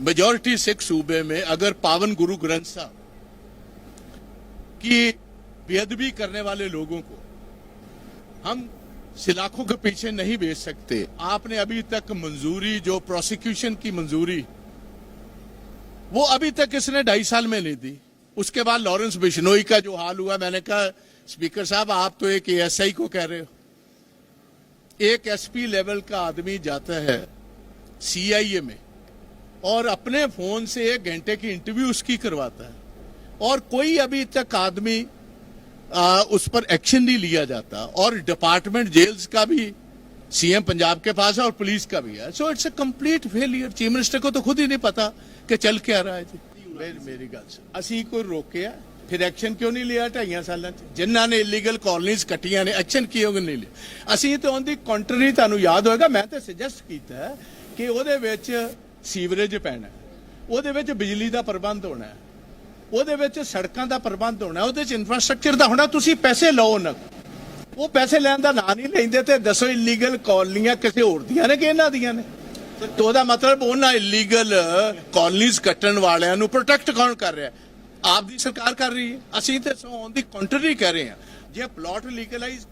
Majority Sikh सूबे में अगर पावन गुरु ग्रंथ साहब की बेअदबी करने वाले लोगों को हम सिलाखों के पीछे नहीं भेज सकते आपने अभी तक मंजूरी जो प्रोसिक्यूशन की मंजूरी वो अभी तक इसने ढाई साल में नहीं दी। उसके बाद लॉरेंस बिश्नोई का जो हाल हुआ, मैंने कहा स्पीकर साहब, आप तो एक एएसआई को कह रहे हो। एक एसपी लेवल का आदमी जाता है सीआईए में। और अपने फोन से एक घंटे की इंटरव्यू उसकी करवाता है और कोई अभी तक आदमी आ, उस पर एक्शन नहीं लिया जाता और डिपार्टमेंट जेल्स का भी सीएम पंजाब के पास है और पुलिस का भी है so it's a complete failure chief minister को तो खुद ही नहीं पता कि ਚੱਲ क्या रहा है जी ਮੇਰੀ ਮੇਰੀ ਗੱਲ ਸੁਣ ਅਸੀਂ ਕੋਈ ਰੋਕਿਆ ਫਿਰ ਐਕਸ਼ਨ ਕਿਉਂ ਨਹੀਂ ਲਿਆ ਢਾਈਆਂ ਸਾਲਾਂ ਚ ਜਿਨ੍ਹਾਂ ਨੇ ਇਲੀਗਲ ਕਾਲਨੀਆਂ ਕੱਟੀਆਂ ਨੇ ਐਕਸ਼ਨ ਕਿਉਂ ਨਹੀਂ ਲਿਆ ਅਸੀਂ ਤਾਂ ਉਹਦੀ ਕੰਟਰੀ ਤੁਹਾਨੂੰ ਯਾਦ ਹੋਏਗਾ ਮੈਂ ਤਾਂ ਸੁਜੈਸਟ ਕੀਤਾ ਹੈ ਕਿ ਉਹਦੇ ਵਿੱਚ ਸੀਵਰੇਜ ਪੈਣਾ ਉਹਦੇ ਵਿੱਚ ਬਿਜਲੀ ਦਾ ਪ੍ਰਬੰਧ ਹੋਣਾ ਉਹਦੇ ਵਿੱਚ ਸੜਕਾਂ ਦਾ ਪ੍ਰਬੰਧ ਹੋਣਾ ਉਹਦੇ ਚ ਇਨਫਰਾਸਟ੍ਰਕਚਰ ਦਾ ਹੋਣਾ ਤੁਸੀਂ ਪੈਸੇ ਲਓ ਉਹਨਾਂ ਉਹ ਪੈਸੇ ਲੈਣ ਦਾ ਨਾਂ ਨਹੀਂ ਲੈਂਦੇ ਤੇ ਦੱਸੋ ਇਲੀਗਲ ਕਾਲਨੀਆਂ ਕਿਸੇ ਹੋਰ ਦੀਆਂ ਨੇ ਕਿ ਇਹਨਾਂ ਦੀਆਂ ਨੇ? ਤੇ ਉਹਦਾ ਮਤਲਬ ਉਹਨਾਂ ਇਲੀਗਲ ਕਾਲਨੀਜ਼ ਕੱਟਣ ਵਾਲਿਆਂ ਨੂੰ ਪ੍ਰੋਟੈਕਟ ਕੌਣ ਕਰ ਰਿਹਾ ਆਪ ਦੀ ਸਰਕਾਰ ਕਰ ਰਹੀ ਹੈ। ਅਸੀਂ ਤੇ ਸੋ ਔਨ ਦੀ ਕੰਟਰੀ ਕਰ ਰਹੇ ਹਾਂ। ਜੇ ਪਲਾਟ ਲੀਗਲਾਈਜ਼